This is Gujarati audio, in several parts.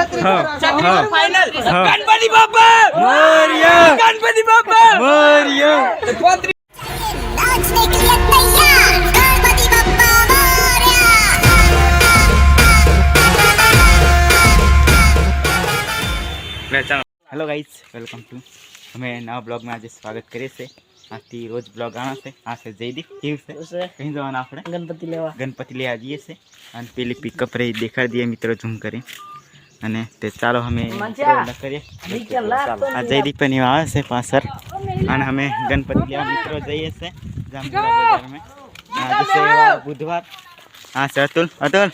हाँ। हाँ। गणपति बाबा मोरिया। गणपति बाबा मोरिया। हेलो गाइस वेलकम टू हमें नया ब्लॉग में आज स्वागत करे से। आज ती रोज ब्लॉग आना से। आज से जई ठीक से। कहीं जाना आपने गणपति लेवा। गणपति ले आजिए से। और पहले पिकअप रे देखा दिए मित्रों झूम करें। અને તે ચાલો અમે કરીએ. આ જયદીપ પણ આવે છે પાછળ. અને અમે ગણપતિ લેવા મિત્રો જઈએ છે બુધવાર. હા છે અતુલ. અતુલ.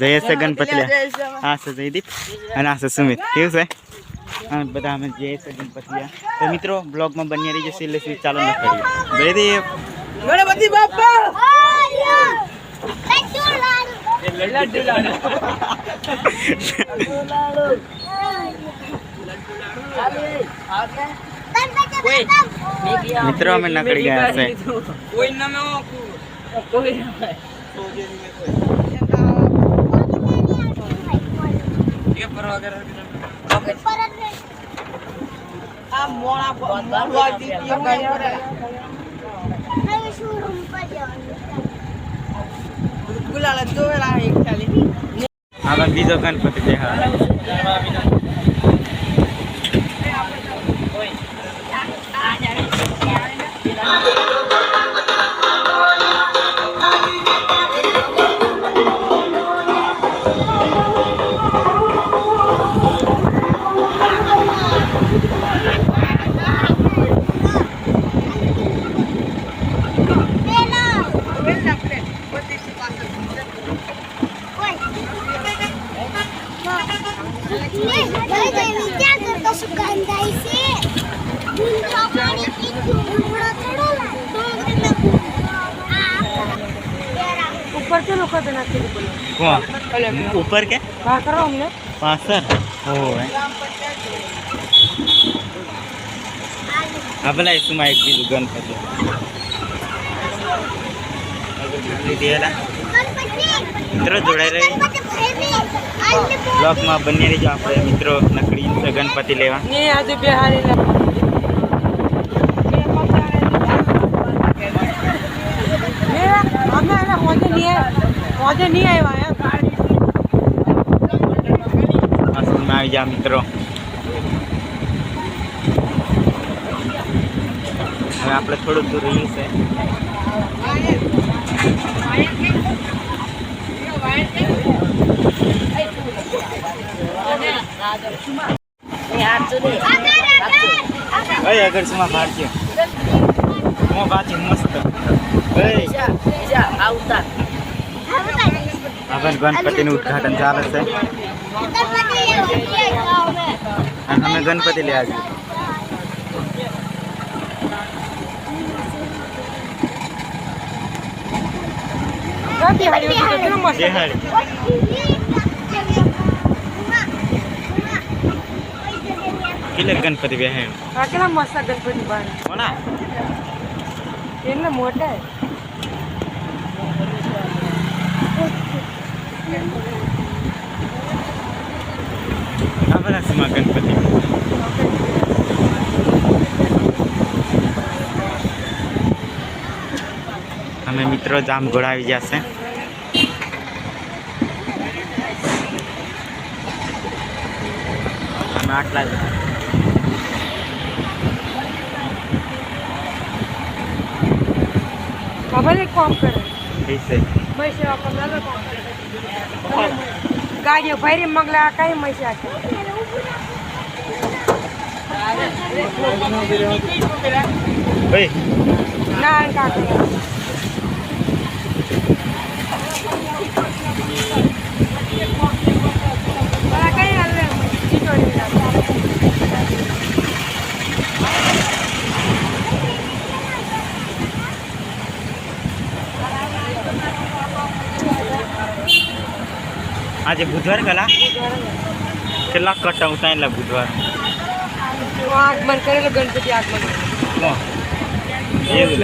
જઈએ છે ગણપતિ હા છે જયદીપ અને આ છે સુમિત. કેવું છે? અને બધા અમે જઈએ છે ગણપતિ તો મિત્રો બ્લોગમાં બન્યા રહી જશે એટલે ચાલો ન કરીએ. જયદીપ. ગણપતિ બાપા. मित्रों में नकड़ गया ऐसे। कोई ना मैं कोई मोड़ा मोड़ा दी ये कहीं पर है मैं शोरूम पर ગુલાલ જોવેલા એક ખાલી આગળ બીજો ગણપતિ દેખાડો સુગંધ આવી છે ઊંધા પાણી પીધું ઊંધા ચડો ऊपर से लोग देना चाहिए बोलो કોણ ઉપર કે कहा करो हमने પાછળ ઓહો હા ભલા એસુમાં એક બીજું ગણપતિ લીધેલા મિત્રો જોડાઈ રહી બ્લોકમાં બંને રહીજો આપણે મિત્રો નકડી ગણપતિ લેવા. આજે બિહારી આવી જા મિત્રો. હવે આપણે થોડું દૂર રહ્યું છે. ભાઈ આગળ સુમા ફાડજે હું પાછી મસ્ત. આપણ ગણપતિનું ઉદઘાટન ચાલે છે. અમે ગણપતિ લે આજે દેહાડી किले गणपति बे हैं अकेला मस्ता गणपति बार हो ना मोटा है हमें मित्र जाम घोड़ा भी जैसे हमें आठ अब एक काम करे ઠીક છે मैं सेवा करना तो काम करे गाड़ी भाई मंगला कहीं मैं से आके ઓય ना का આજે બુધવાર કલા કેટલા કટ આવતા એટલે બુધવાર? આગમન કરેલું ગણપતિ આગમન એવું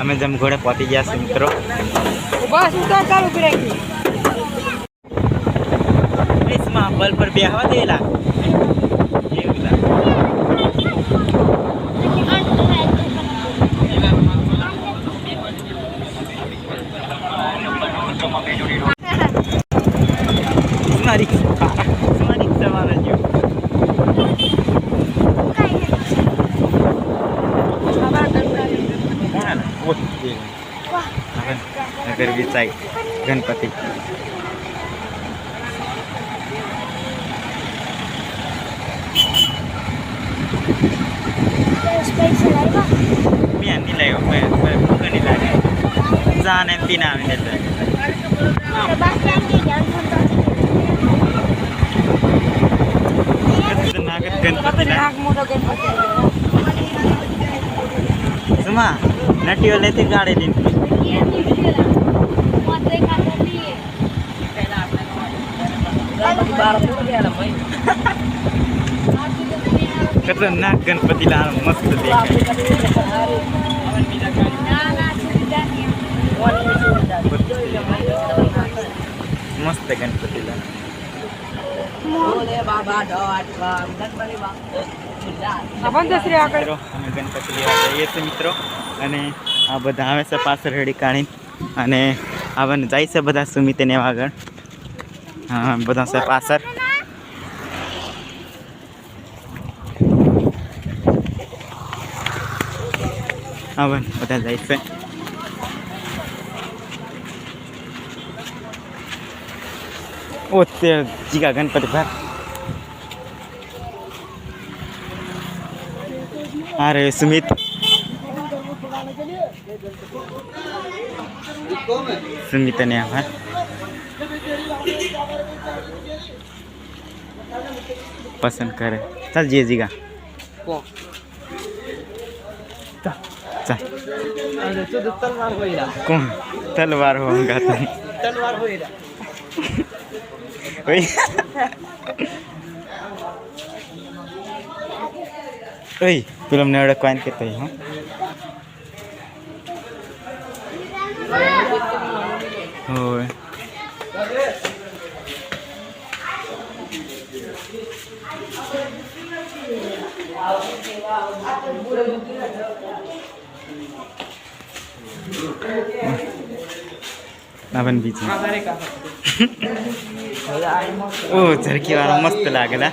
અમે જમઘોડે પહોંચી ગયા છે મિત્રો. બસ ઉતાર ચાલુ પીરાઈ નાખી. બલ પર બેહવા દેલા ગણપતિ મેં નહીં લાવ્યો મેં ભૂખ નહીં લાગે આવીને એટલે નાગત ગણપતિ નાગ મોટો ગણપતિ સુમા નટીઓ લેતી ગાડી લઈને ખતરનાક ગણપતિ લાલ મસ્ત દેખાય. મસ્ત ગણપતિ અમે ગણપતિ લેવા જઈએ છીએ મિત્રો. અને આ બધા આવે છે પાછળ રેડી કાઢીને. અને આવને જાય છે બધા સુમિત ને આગળ. હા બધા છે પાછળ. આવન બધા જાય છે. ઓ તે જીગા ગણપતિ ભાગ અરે સુમિત સુમિત ને હા પસંદ કરે ચાલ જીએ જીગા કોણ તલવાર હો ગાતો ઓય ઓય પેલો અમને ઓળખવાને કહેતો હોય, હં હોય નાવન બીજી ઓ ઝરકી વાળો મસ્ત લાગેલા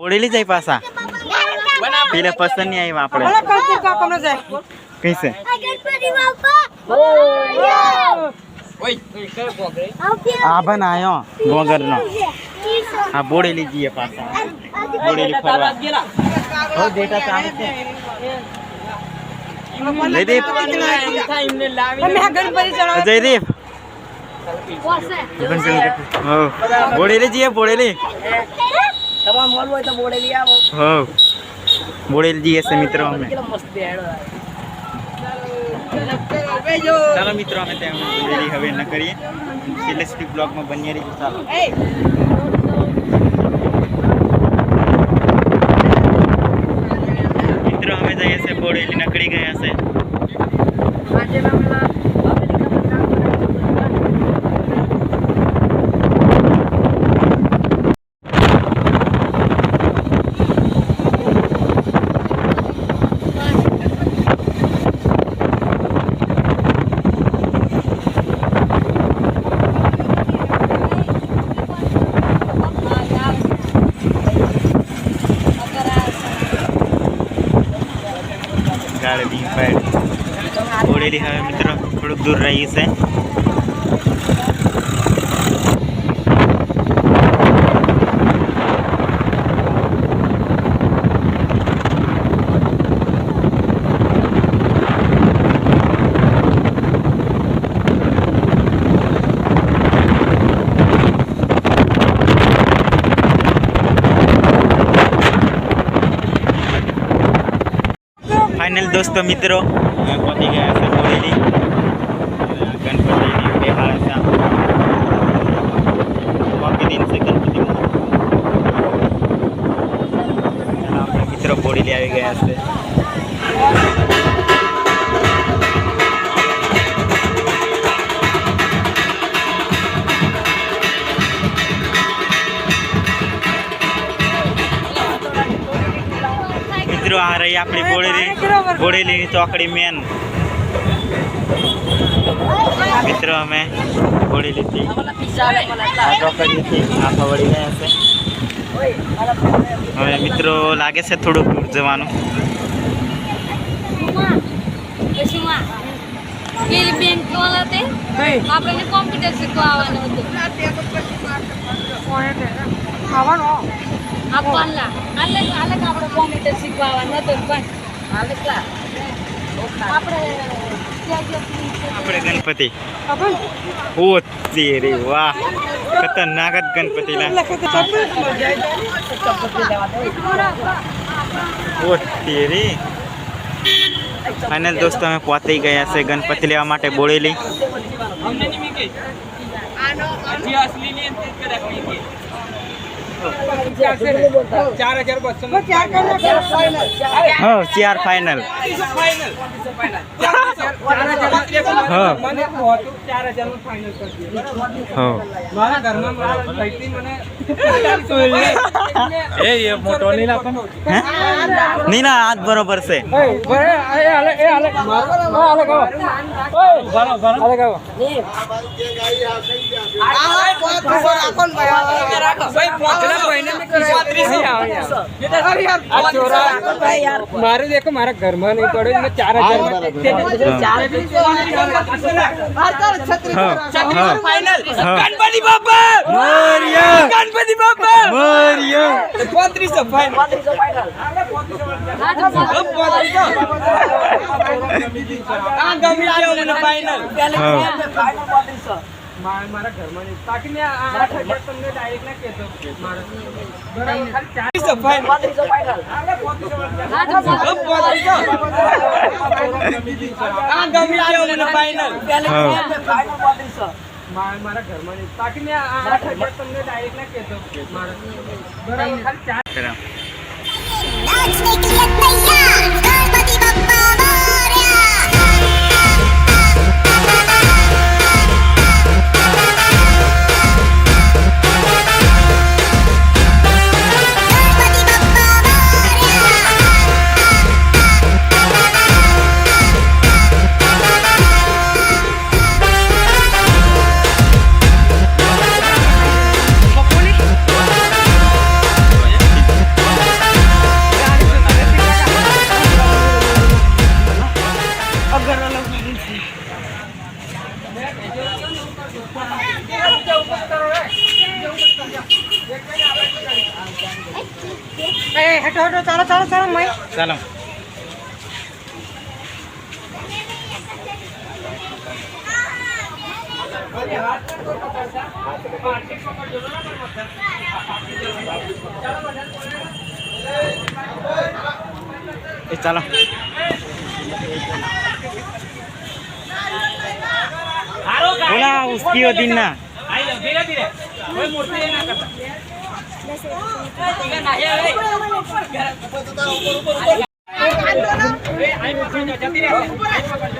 બોડેલી જાય પાછા પેલા પસંદ નહીં આવ્યા આપણે. કઈ છે? આ બન આયો. ગોગર નો આ બોડેલી જઈએ પાછા. બોડેલી ફરવા. હો ડેટા ચાલે છે. જયદીપ. જયદીપ. બોડેલી જઈએ બોડેલી તમારે મળવું હોય તો બોડેલી આવો. હો. બોડેલી જઈએ છે મિત્રો અમે. કેટલો મસ્ત બેડો ચાલો મિત્રો અમે ત્યાં બોડેલી હવે ન કરીએ. સિલેસ્ટિક બ્લોગમાં બની રહીશું ચાલો. મિત્રો અમે જઈએ છે બોડેલી નકળી ગયા છે. ખૂબ દૂર રહ્યું છે ફાઇનલ દોસ્તો મિત્રો પહોંચી ગયા છે બોરેલી મિત્રો આવી ગયા છે. મિત્રો આ રહી આપણી બોડેલી બોરેલીની ચોકડી મેન. મિત્રો અમે બોરેલીથી આ ચોકડીથી આખા વળી ગયા છે. હવે મિત્રો લાગે છે થોડુંક દૂર જવાનું આપણને કોમ્પ્યુટર શીખવા આવવાનું હતું આવવાનો આ પાલ્લા આલે આલે આપણે કોમ્પ્યુટર શીખવા આવવાનું હતું પણ આપણે. આપણે ગણપતિ. ઓ તેરી વાહ. ખતરનાક જ ગણપતિ ઓ તેરી અને દોસ્તો અમે પહોંચી ગયા છે ગણપતિ લેવા માટે બોળેલી હા ચાર હે નહીં ના હાથ બરોબર છે મારે દેખો મારા ઘરમાં નહીં પડ્યો મેં ચાર હજાર ગણપતિ બાપા. મોરિયા ગણપતિ બાપા. મોરિયા પોત્રીસો ફાઈનલ મારા ઘરમાં નહીં. બાકી મેં આ તમને ડાયરેક્ટ ના કહેતો. મારા બરાબર? ખાલી આ ગમી ગયો મને ફાઈનલ મારા ઘરમાં બાકી મેં આ તમને ડાયરેક્ટ ના કહેતો. બરાબર? ખાલી ચાર એ ચાલો બોલા ઉસકીઓ દિન ના ધીરે ધીરે કોઈ મૂર્તિ ના કરતા ગણપતિ બાપા મોરિયા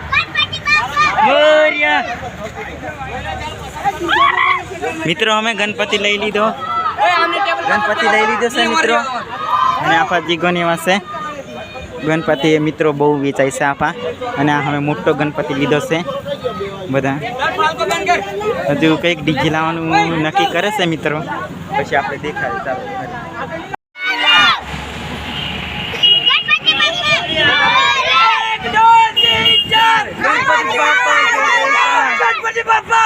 મિત્રો, અમે ગણપતિ લઈ લીધો. ગણપતિ લઈ લીધો છે, મિત્રો. અને આપા જીગોની પાસે ગણપતિ એ મિત્રો બહુ વેચાય છે આપા. અને આ અમે મોટો ગણપતિ લીધો છે. બધા. હજુ કંઈક ડીજી લાવવાનું નક્કી કરે છે, મિત્રો? પછી આપણે દેખાય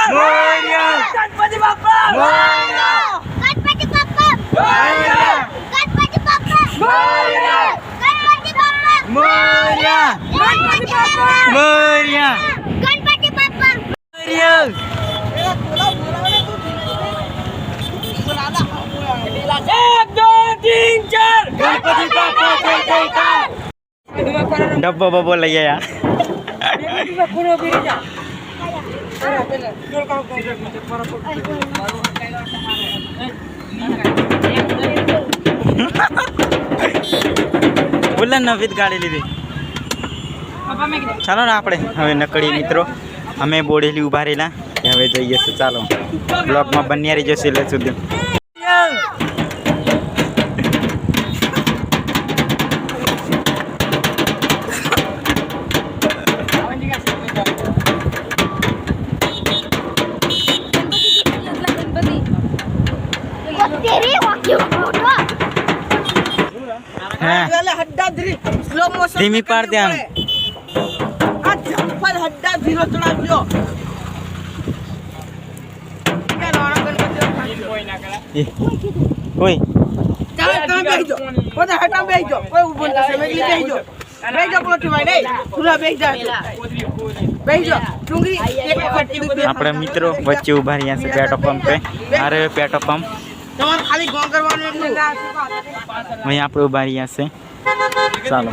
Banyak. Ganpati Bapak. Banyak. Ganpati Bapak. Banyak. Ganpati Bapak. Banyak. Ganpati Bapak. Banyak. Ganpati Bapak. Banyak. Ganpati Bapak. Banyak. डब्बा बोल रही है यार બોલે નવી ગાડી લીધી. ચાલો ને આપણે. હવે નકળી મિત્રો, અમે બોડેલી ઊભા રહેલા. હવે જઈએ છીએ, ચાલો. બ્લોકમાં બન્યા રહી જશે એટલે સુધી તેરી વાક્યો ફોટો હા હડ્ડા ધીરી સ્લો મોશન ધીમી પાડ દે આમ. આ જમ્પર હડ્ડા ધીરો ચડાવજો. કોઈ ચાલ તમે બેસજો પોતે હટા બેસજો કોઈ ઊભો તમે બી બેસજો બેસજો પોટી ભાઈ નહીં. પૂરા બેસી વખત આપણે મિત્રો વચ્ચે ઊભા રહ્યા છે પેટ્રોલ પંપે. અરે પેટ્રોલ પંપ. એટલું આપણે ઊભા રહ્યા છે ચાલો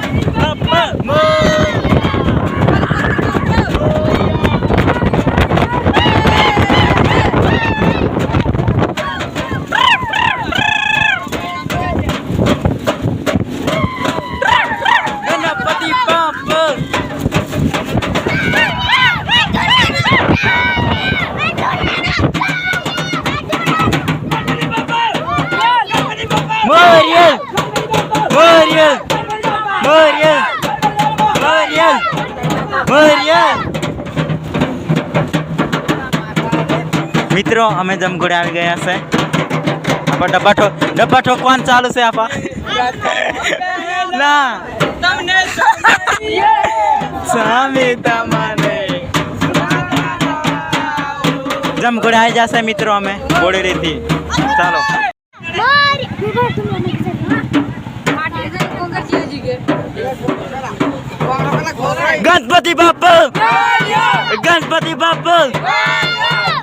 મિત્રો અમે જમઘોડે આવી ગયા છે. આપા ડબ્બા ઠો ડબ્બા ઠોકવાનું ચાલુ છે આપા? ના. સામે તમને જમઘોડે આવી જશે મિત્રો અમે બોડેલીથી ચાલો. મારી વિભા તું મને ગણપતિ બાપા. ગણપતિ બાપા.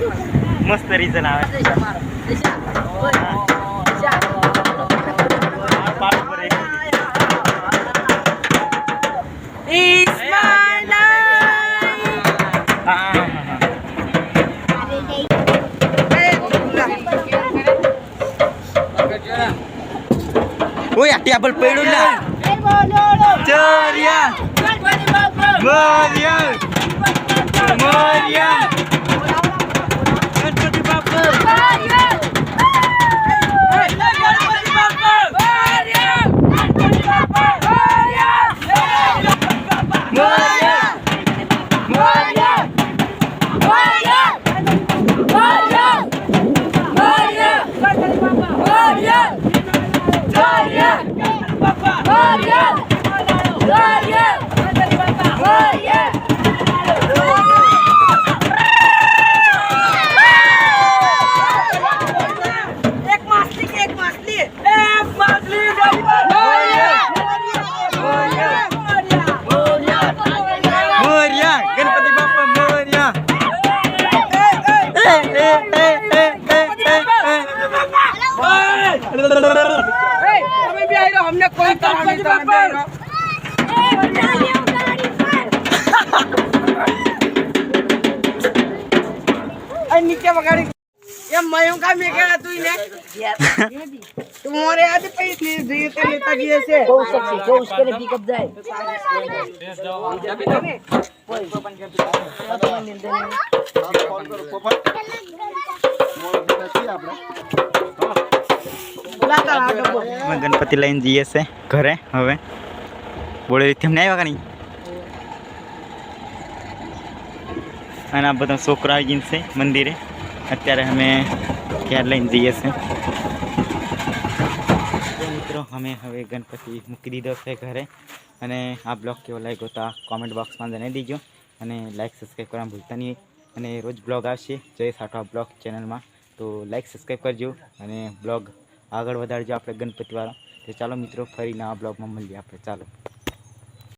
મસ્ત રીઝન આવે પાડ પર એક. It's my life. બહુ સક્ષી બહુ કરે પિકઅપ જાય. ગણપતિ લઈને જઈએ છે ઘરે હવે. બોલે તેમને આવ્યા નહીં? અને આ બધા છોકરા આવી ગયા છે મંદિરે. અત્યારે અમે ક્યારે લઈને જઈએ છીએ. અમે હવે ગણપતિ મૂકી દીધો છે ઘરે. અને આ બ્લોગ કેવો લાગ્યો તો કોમેન્ટ બોક્સમાં જણાવી દીજો. અને લાઇક સબસ્ક્રાઈબ કરવાનું ભૂલતા નહીં. અને રોજ બ્લોગ આવશે જય સાઠવા બ્લોગ ચેનલમાં તો લાઇક સબસ્ક્રાઈબ કરજો. અને બ્લોગ આગળ વધારજો આપણે ગણપતિવાળા તો ચાલો મિત્રો ફરી નવા બ્લોગમાં મળીએ આપણે. ચાલો.